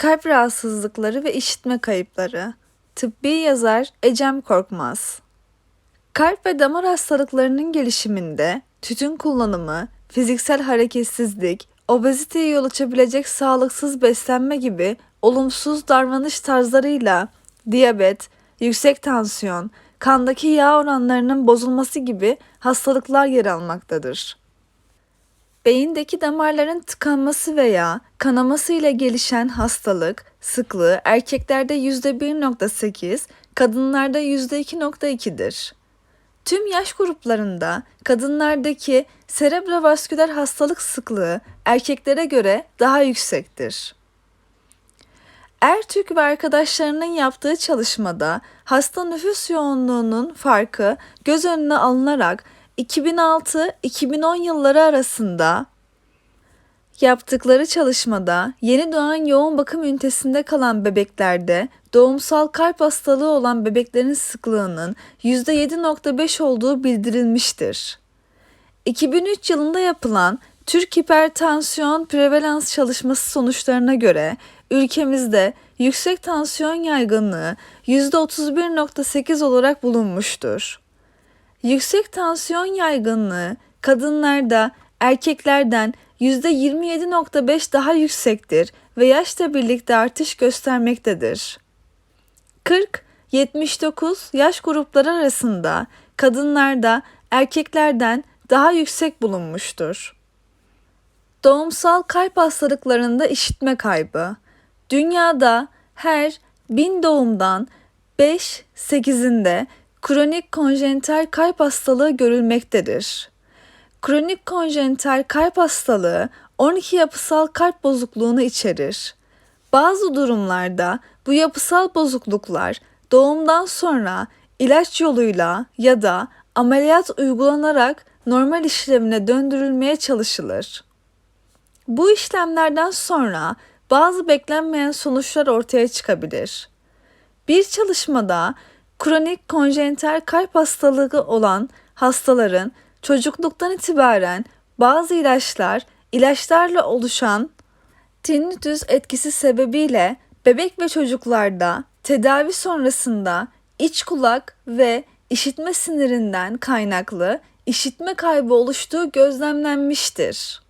Kalp rahatsızlıkları ve işitme kayıpları. Tıbbi yazar Ecem Korkmaz. Kalp ve damar hastalıklarının gelişiminde tütün kullanımı, fiziksel hareketsizlik, obeziteye yol açabilecek sağlıksız beslenme gibi olumsuz davranış tarzlarıyla diyabet, yüksek tansiyon, kandaki yağ oranlarının bozulması gibi hastalıklar yer almaktadır. Beyindeki damarların tıkanması veya kanaması ile gelişen hastalık sıklığı erkeklerde %1.8, kadınlarda %2.2'dir. Tüm yaş gruplarında kadınlardaki serebrovasküler hastalık sıklığı erkeklere göre daha yüksektir. Ertürk ve arkadaşlarının yaptığı çalışmada hasta nüfus yoğunluğunun farkı göz önüne alınarak 2006-2010 yılları arasında yaptıkları çalışmada yeni doğan yoğun bakım ünitesinde kalan bebeklerde doğumsal kalp hastalığı olan bebeklerin sıklığının %7.5 olduğu bildirilmiştir. 2003 yılında yapılan Türk Hipertansiyon Prevalans Çalışması sonuçlarına göre ülkemizde yüksek tansiyon yaygınlığı %31.8 olarak bulunmuştur. Yüksek tansiyon yaygınlığı kadınlarda erkeklerden %27.5 daha yüksektir ve yaşla birlikte artış göstermektedir. 40-79 yaş grupları arasında kadınlarda erkeklerden daha yüksek bulunmuştur. Doğumsal kalp hastalıklarında işitme kaybı. Dünyada her bin doğumdan 5-8'inde kronik konjenital kalp hastalığı görülmektedir. Kronik konjenital kalp hastalığı 12 yapısal kalp bozukluğunu içerir. Bazı durumlarda bu yapısal bozukluklar doğumdan sonra ilaç yoluyla ya da ameliyat uygulanarak normal işlemine döndürülmeye çalışılır. Bu işlemlerden sonra bazı beklenmeyen sonuçlar ortaya çıkabilir. Bir çalışmada kronik konjenital kalp hastalığı olan hastaların çocukluktan itibaren bazı ilaçlar, ilaçlarla oluşan tinnitus etkisi sebebiyle bebek ve çocuklarda tedavi sonrasında iç kulak ve işitme sinirinden kaynaklı işitme kaybı oluştuğu gözlemlenmiştir.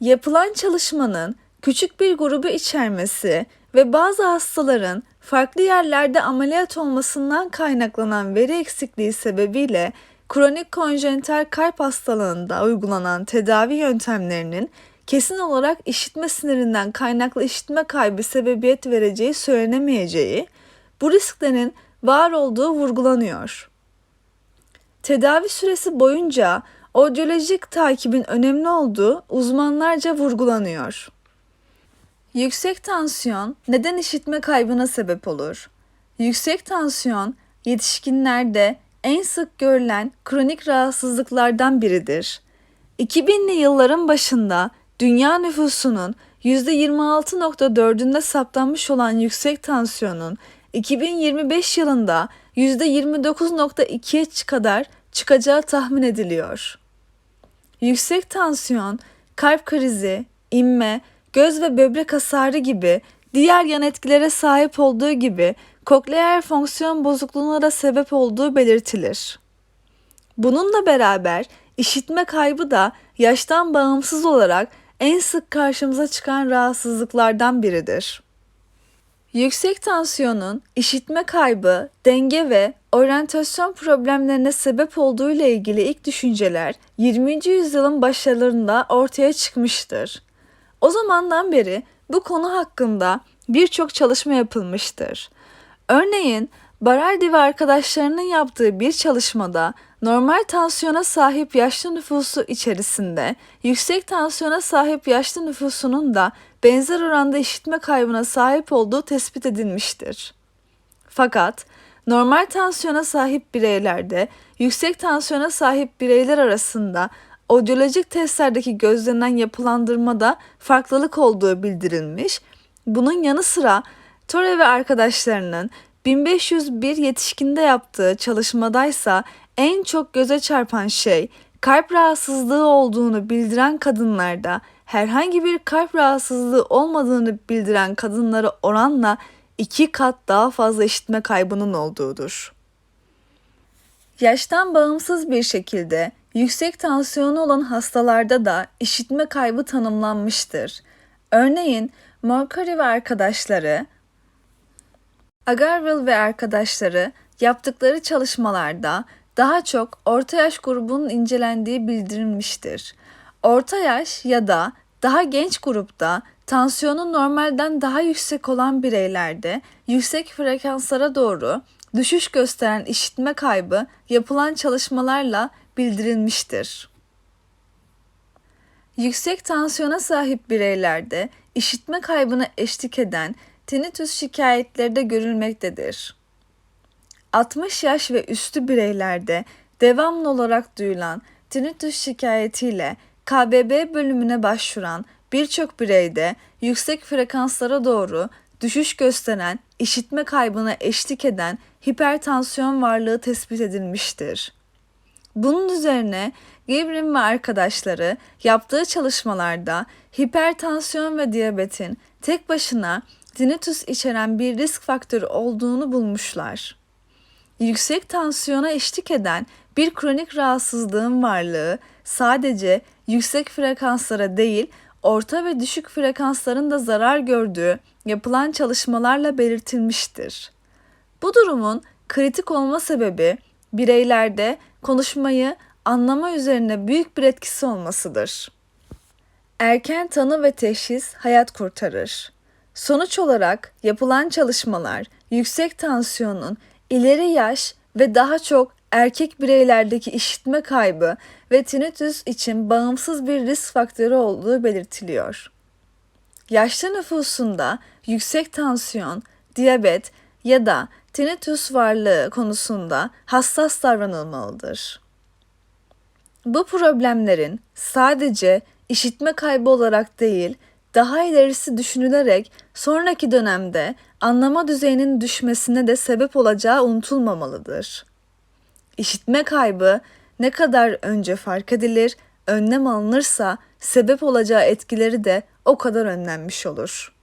Yapılan çalışmanın küçük bir grubu içermesi ve bazı hastaların farklı yerlerde ameliyat olmasından kaynaklanan veri eksikliği sebebiyle kronik konjenital kalp hastalığında uygulanan tedavi yöntemlerinin kesin olarak işitme sinirinden kaynaklı işitme kaybı sebebiyet vereceği söylenemeyeceği, bu risklerin var olduğu vurgulanıyor. Tedavi süresi boyunca odyolojik takibin önemli olduğu uzmanlarca vurgulanıyor. Yüksek tansiyon neden işitme kaybına sebep olur? Yüksek tansiyon yetişkinlerde en sık görülen kronik rahatsızlıklardan biridir. 2000'li yılların başında dünya nüfusunun %26.4'ünde saptanmış olan yüksek tansiyonun 2025 yılında %29.2'ye kadar çıkacağı tahmin ediliyor. Yüksek tansiyon, kalp krizi, inme, göz ve böbrek hasarı gibi diğer yan etkilere sahip olduğu gibi kokleer fonksiyon bozukluğuna da sebep olduğu belirtilir. Bununla beraber işitme kaybı da yaştan bağımsız olarak en sık karşımıza çıkan rahatsızlıklardan biridir. Yüksek tansiyonun işitme kaybı, denge ve oryantasyon problemlerine sebep olduğu ile ilgili ilk düşünceler 20. yüzyılın başlarında ortaya çıkmıştır. O zamandan beri bu konu hakkında birçok çalışma yapılmıştır. Örneğin Baraldi ve arkadaşlarının yaptığı bir çalışmada normal tansiyona sahip yaşlı nüfusu içerisinde yüksek tansiyona sahip yaşlı nüfusunun da benzer oranda işitme kaybına sahip olduğu tespit edilmiştir. Fakat normal tansiyona sahip bireylerde yüksek tansiyona sahip bireyler arasında odyolojik testlerdeki gözlenen yapılandırmada farklılık olduğu bildirilmiş. Bunun yanı sıra Torre ve arkadaşlarının 1501 yetişkinde yaptığı çalışmadaysa en çok göze çarpan şey kalp rahatsızlığı olduğunu bildiren kadınlarda herhangi bir kalp rahatsızlığı olmadığını bildiren kadınlara oranla iki kat daha fazla işitme kaybının olduğudur. Yaştan bağımsız bir şekilde yüksek tansiyonu olan hastalarda da işitme kaybı tanımlanmıştır. Örneğin Morcari ve arkadaşları, Agarwal ve arkadaşları yaptıkları çalışmalarda daha çok orta yaş grubunun incelendiği bildirilmiştir. Orta yaş ya da daha genç grupta tansiyonu normalden daha yüksek olan bireylerde yüksek frekanslara doğru düşüş gösteren işitme kaybı yapılan çalışmalarla bildirilmiştir. Yüksek tansiyona sahip bireylerde işitme kaybına eşlik eden tinnitus şikayetleri de görülmektedir. 60 yaş ve üstü bireylerde devamlı olarak duyulan tinnitus şikayetiyle KBB bölümüne başvuran birçok bireyde yüksek frekanslara doğru düşüş gösteren işitme kaybına eşlik eden hipertansiyon varlığı tespit edilmiştir. Bunun üzerine Gibrin ve arkadaşları yaptığı çalışmalarda hipertansiyon ve diyabetin tek başına tinnitus içeren bir risk faktörü olduğunu bulmuşlar. Yüksek tansiyona eşlik eden bir kronik rahatsızlığın varlığı sadece yüksek frekanslara değil, orta ve düşük frekansların da zarar gördüğü yapılan çalışmalarla belirtilmiştir. Bu durumun kritik olma sebebi bireylerde konuşmayı anlama üzerine büyük bir etkisi olmasıdır. Erken tanı ve teşhis hayat kurtarır. Sonuç olarak yapılan çalışmalar yüksek tansiyonun ileri yaş ve daha çok erkek bireylerdeki işitme kaybı ve tinnitus için bağımsız bir risk faktörü olduğu belirtiliyor. Yaşlı nüfusunda yüksek tansiyon, diyabet ya da tinnitus varlığı konusunda hassas davranılmalıdır. Bu problemlerin sadece işitme kaybı olarak değil, daha ilerisi düşünülerek sonraki dönemde anlama düzeyinin düşmesine de sebep olacağı unutulmamalıdır. İşitme kaybı ne kadar önce fark edilir, önlem alınırsa sebep olacağı etkileri de o kadar önlenmiş olur.